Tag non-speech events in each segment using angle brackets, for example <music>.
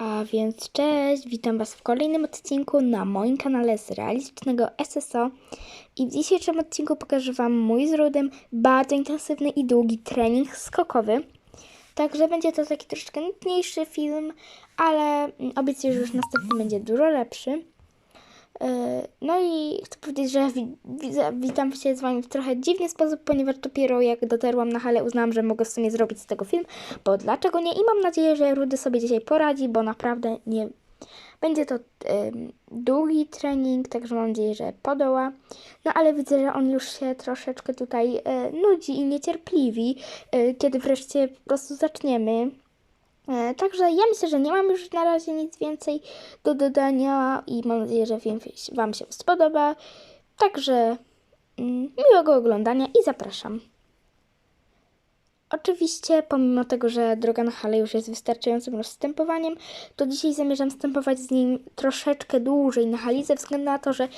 A więc cześć, witam Was w kolejnym odcinku na moim kanale z realistycznego SSO i w dzisiejszym odcinku pokażę Wam mój z Rudym bardzo intensywny i długi trening skokowy. Także będzie to taki troszeczkę nudniejszy film, ale mm, obiecuję, że już następny będzie dużo lepszy. Yy, No i chcę powiedzieć, że witam się z Wami w trochę dziwny sposób, ponieważ dopiero jak dotarłam na halę uznałam, że mogę w sumie zrobić z tego film, bo dlaczego nie? I mam nadzieję, że Rudy sobie dzisiaj poradzi, bo naprawdę nie... Będzie to ym, długi trening, także mam nadzieję, że podoła. No ale widzę, że on już się troszeczkę tutaj y, nudzi i niecierpliwi, y, kiedy wreszcie po prostu zaczniemy. E, Także ja myślę, że nie mam już na razie nic więcej do dodania i mam nadzieję, że Wam się spodoba. Także mm, miłego oglądania i zapraszam. Oczywiście, pomimo tego, że droga na halę już jest wystarczającym rozstępowaniem, to dzisiaj zamierzam stępować z nim troszeczkę dłużej na hali, ze względu na to, że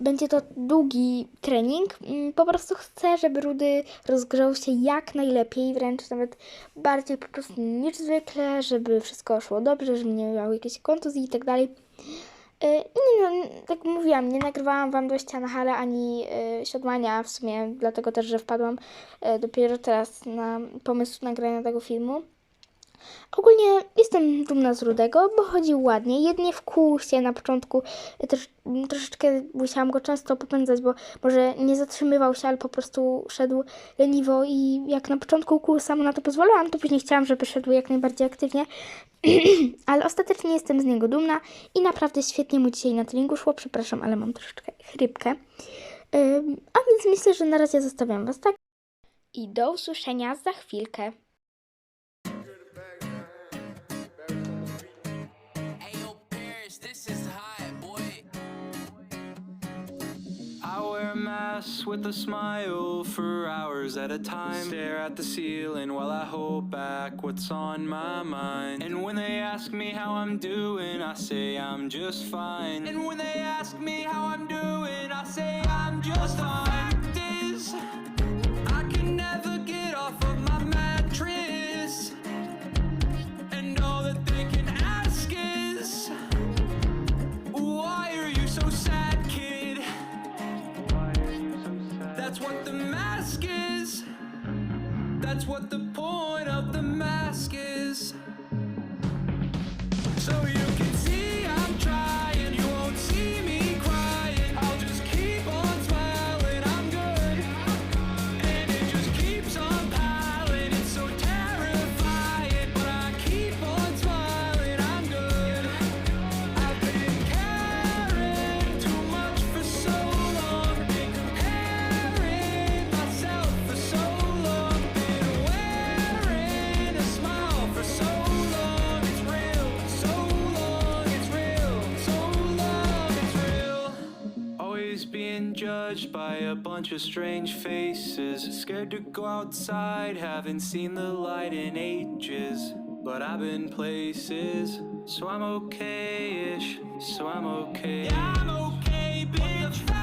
będzie to długi trening. Mm, Po prostu chcę, żeby Rudy rozgrzał się jak najlepiej, wręcz nawet bardziej po prostu niż zwykle, żeby wszystko szło dobrze, żeby nie miał jakiejś kontuzji i tak dalej. Y, Nie no, tak mówiłam, nie nagrywałam Wam dojścia na halę ani y, siodłania w sumie, dlatego też, że wpadłam y, dopiero teraz na pomysł nagrania tego filmu. Ogólnie jestem dumna z Rudego, bo chodził ładnie. Jedynie wkuł się na początku, y, trosz, m, troszeczkę musiałam go często popędzać, bo może nie zatrzymywał się, ale po prostu szedł leniwo i jak na początku kół samo na to pozwalałam, to później chciałam, żeby szedł jak najbardziej aktywnie. <clears throat> ale ostatecznie jestem z niego dumna i naprawdę świetnie mu dzisiaj na treningu szło. Przepraszam, ale mam troszeczkę chrypkę. A więc myślę, że na razie zostawiam Was tak. I do usłyszenia za chwilkę. Mask with a smile for hours at a time. Stare at the ceiling while I hold back what's on my mind. And when they ask me how I'm doing, I say I'm just fine. And when they ask me how judged by a bunch of strange faces. Scared to go outside, haven't seen the light in ages. But I've been places, so I'm okay ish. So I'm okay. Yeah, I'm okay, bitch.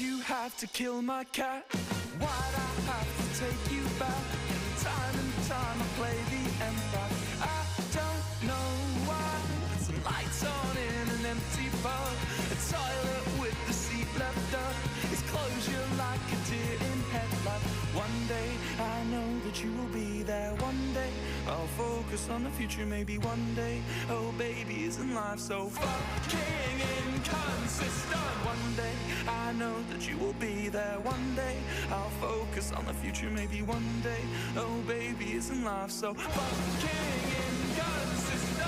You have to kill my cat? Why'd I have to take you back? Time and time I play the empath. I don't know why. Some lights on in an empty bar. A toilet with the seat left up. It's closure like a deer in headlight. One day I know that you will be there. One day I'll focus on the future. Maybe one day, oh baby, isn't life so fucking inconsistent? You will be there. One day I'll focus on the future. Maybe one day, oh baby, isn't life so fucking inconsistent?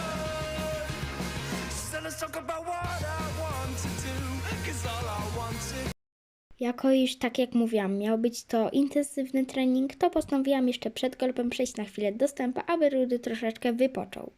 So let's talk about what I want to do. Cause all I want to Jako iż, tak jak mówiłam, miał być to intensywny trening, to postanowiłam jeszcze przed golfem przejść na chwilę do stępa, aby Rudy troszeczkę wypoczął.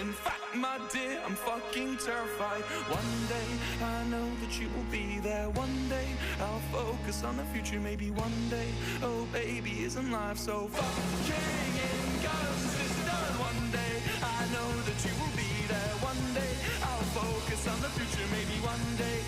In fact, my dear, I'm fucking terrified. One day I know that you will be there. One day I'll focus on the future. Maybe one day, oh baby, isn't life so fucking inconsistent? One day I know that you will be there. One day I'll focus on the future. Maybe one day,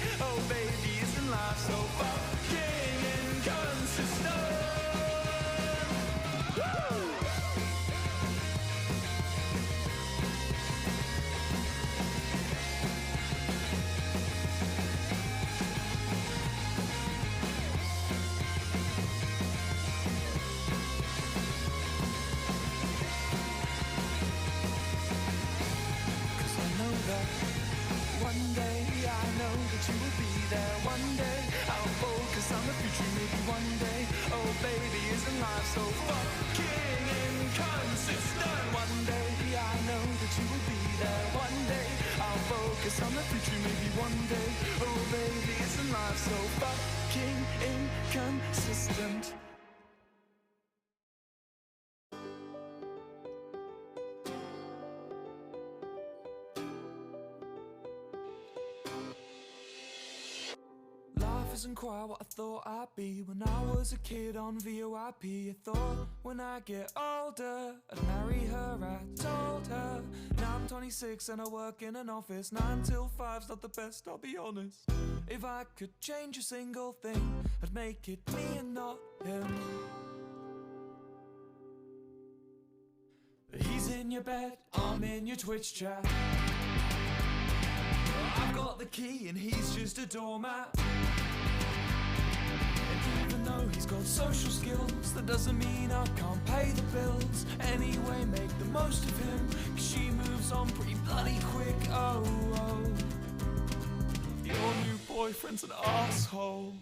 so fucking inconsistent? One day I know that you will be there. One day I'll focus on the future. Maybe one day, oh baby, isn't life so fucking inconsistent? Isn't quite what I thought I'd be when I was a kid on VOIP. I thought when I get older, I'd marry her. I told her. Now I'm 26 and I work in an office. 9 till 5's not the best, I'll be honest. If I could change a single thing, I'd make it me and not him. He's in your bed, I'm in your Twitch chat. I've got the key and he's just a doormat. Though he's got social skills, that doesn't mean I can't pay the bills. Anyway, make the most of him, cause she moves on pretty bloody quick. Oh, oh. Your new boyfriend's an asshole.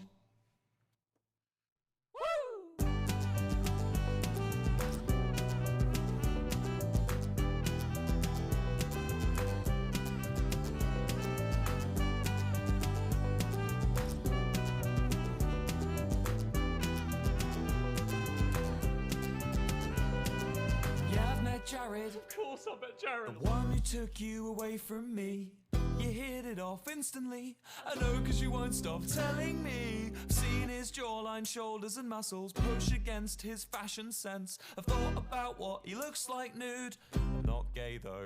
I've met Jared. Of course, I met Jared. The one who took you away from me. You hit it off instantly. I know cause you won't stop telling me. I've seen his jawline, shoulders, and muscles push against his fashion sense. I've thought about what he looks like nude. I'm not gay though.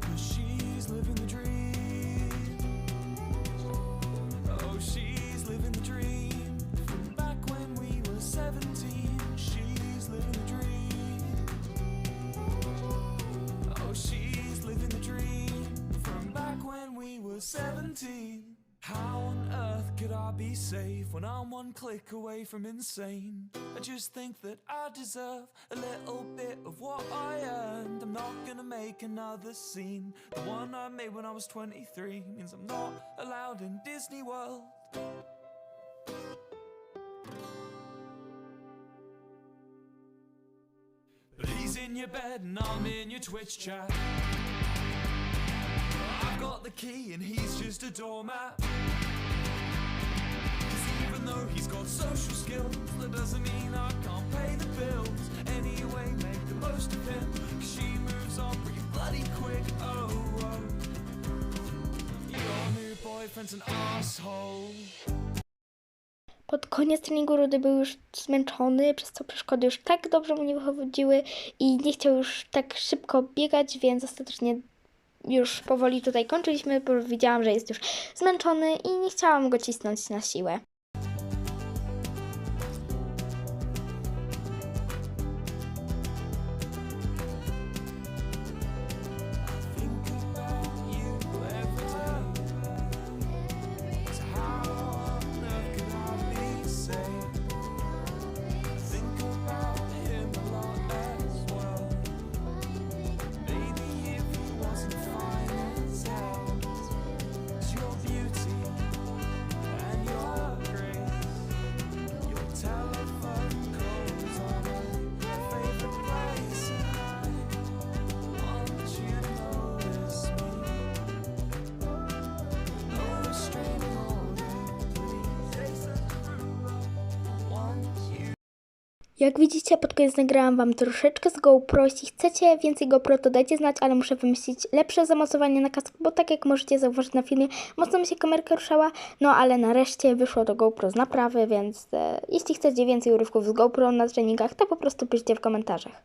Cause she's living the dream. Oh, she's 17. How on earth could I be safe when I'm one click away from insane? I just think that I deserve a little bit of what I earned. I'm not gonna make another scene. The one I made when I was 23 means I'm not allowed in Disney World. But he's in your bed and I'm in your Twitch chat. The key and he's just a doormat. 'Cause even though he's got social skills, that doesn't mean I can't pay the bills. Anyway, make the most of him. 'cause she moves on pretty bloody quick. Oh, oh. Your new boyfriend. boyfriend's an asshole. Pod koniec treningu Rudy był już zmęczony, przez co przeszkody już tak dobrze mu nie wychodziły i nie chciał już tak szybko biegać, więc ostatecznie już powoli tutaj kończyliśmy, bo widziałam, że jest już zmęczony i nie chciałam go cisnąć na siłę. Jak widzicie, pod koniec nagrałam Wam troszeczkę z GoPro. Jeśli chcecie więcej GoPro, to dajcie znać, ale muszę wymyślić lepsze zamocowanie na kask, bo tak jak możecie zauważyć na filmie, mocno mi się kamerka ruszała, no ale nareszcie wyszło to GoPro z naprawy, więc e, jeśli chcecie więcej urywków z GoPro na treningach, to po prostu piszcie w komentarzach.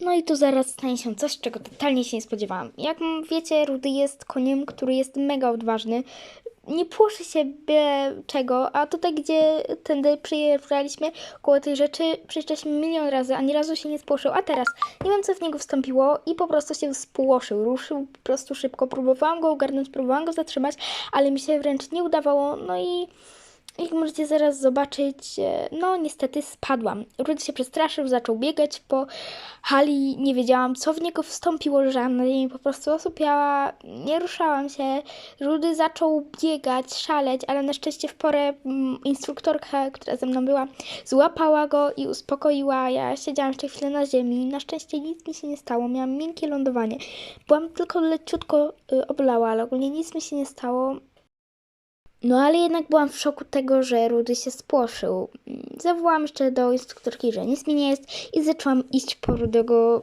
No i tu zaraz stanie się coś, czego totalnie się nie spodziewałam. Jak wiecie, Rudy jest koniem, który jest mega odważny. Nie płoszy się byle czego, a tutaj, gdzie tędy przyjechaliśmy, koło tej rzeczy, przyjeżdżaliśmy milion razy, ani razu się nie spłoszył. A teraz nie wiem, co w niego wstąpiło i po prostu się spłoszył. Ruszył po prostu szybko. Próbowałam go ogarnąć, próbowałam go zatrzymać, ale mi się wręcz nie udawało. No i jak możecie zaraz zobaczyć, e, no niestety spadłam. Rudy się przestraszył, zaczął biegać po hali, nie wiedziałam co w niego wstąpiło, leżałam na ziemi, po prostu osupiała, nie ruszałam się. Rudy zaczął biegać, szaleć, ale na szczęście w porę mm, instruktorka, która ze mną była, złapała go i uspokoiła. Ja siedziałam jeszcze chwilę na ziemi, na szczęście nic mi się nie stało, miałam miękkie lądowanie. Byłam tylko leciutko y, oblała, ale ogólnie nic mi się nie stało. No ale jednak byłam w szoku tego, że Rudy się spłoszył. Mm, Zawołałam jeszcze do instruktorki, że nic mi nie jest i zaczęłam iść po Rudego.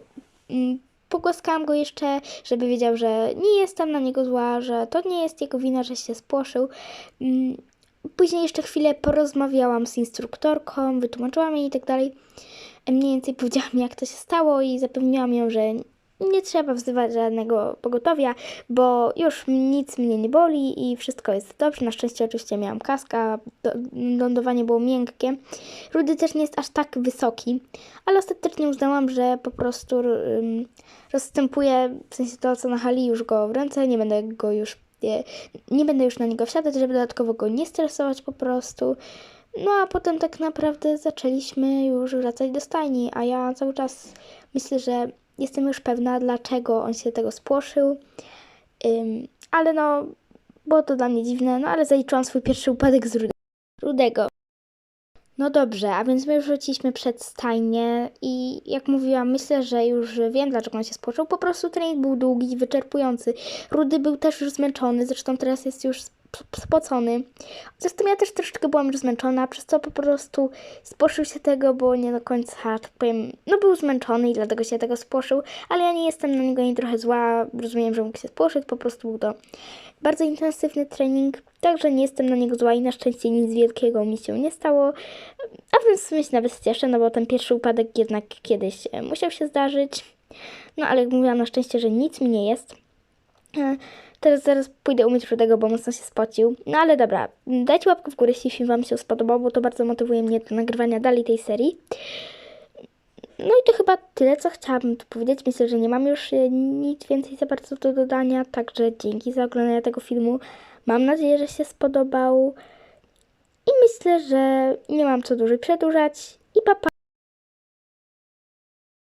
Mm, Pogłaskałam go jeszcze, żeby wiedział, że nie jestem na niego zła, że to nie jest jego wina, że się spłoszył. Mm, Później jeszcze chwilę porozmawiałam z instruktorką, wytłumaczyłam jej i tak dalej. Mniej więcej powiedziałam, jak to się stało i zapewniłam ją, że nie trzeba wzywać żadnego pogotowia, bo już nic mnie nie boli i wszystko jest dobrze. Na szczęście oczywiście miałam kaska, do, lądowanie było miękkie. Rudy też nie jest aż tak wysoki, ale ostatecznie uznałam, że po prostu ym, rozstępuję, w sensie to co na hali już go w ręce, nie będę go już, nie, nie będę już na niego wsiadać, żeby dodatkowo go nie stresować po prostu. No a potem tak naprawdę zaczęliśmy już wracać do stajni, a ja cały czas myślę, że jestem już pewna, dlaczego on się tego spłoszył. Ale no, było to dla mnie dziwne, no ale zaliczyłam swój pierwszy upadek z Rude- Rudego. No dobrze, a więc my już wróciliśmy przed stajnię i jak mówiłam, myślę, że już wiem, dlaczego on się spłoszył. Po prostu trening był długi, wyczerpujący. Rudy był też już zmęczony, zresztą teraz jest już spocony. Zresztą ja też troszeczkę byłam już zmęczona, przez co po prostu spłoszył się tego, bo nie do końca, tak powiem, no był zmęczony i dlatego się tego spłoszył, ale ja nie jestem na niego ani trochę zła, rozumiem, że mógł się spłoszyć, po prostu był to bardzo intensywny trening, także nie jestem na niego zła i na szczęście nic wielkiego mi się nie stało, a w sumie się nawet cieszę, no bo ten pierwszy upadek jednak kiedyś e, musiał się zdarzyć, no ale jak mówiłam, na szczęście, że nic mi nie jest. E, Teraz zaraz pójdę umyć Rudego, bo mocno się spocił. No ale dobra, dajcie łapkę w górę, jeśli film Wam się spodobał, bo to bardzo motywuje mnie do nagrywania dalej tej serii. No i to chyba tyle, co chciałabym tu powiedzieć. Myślę, że nie mam już e, nic więcej za bardzo do dodania, także dzięki za oglądanie tego filmu. Mam nadzieję, że się spodobał. I myślę, że nie mam co dłużej przedłużać. I papa. Pa.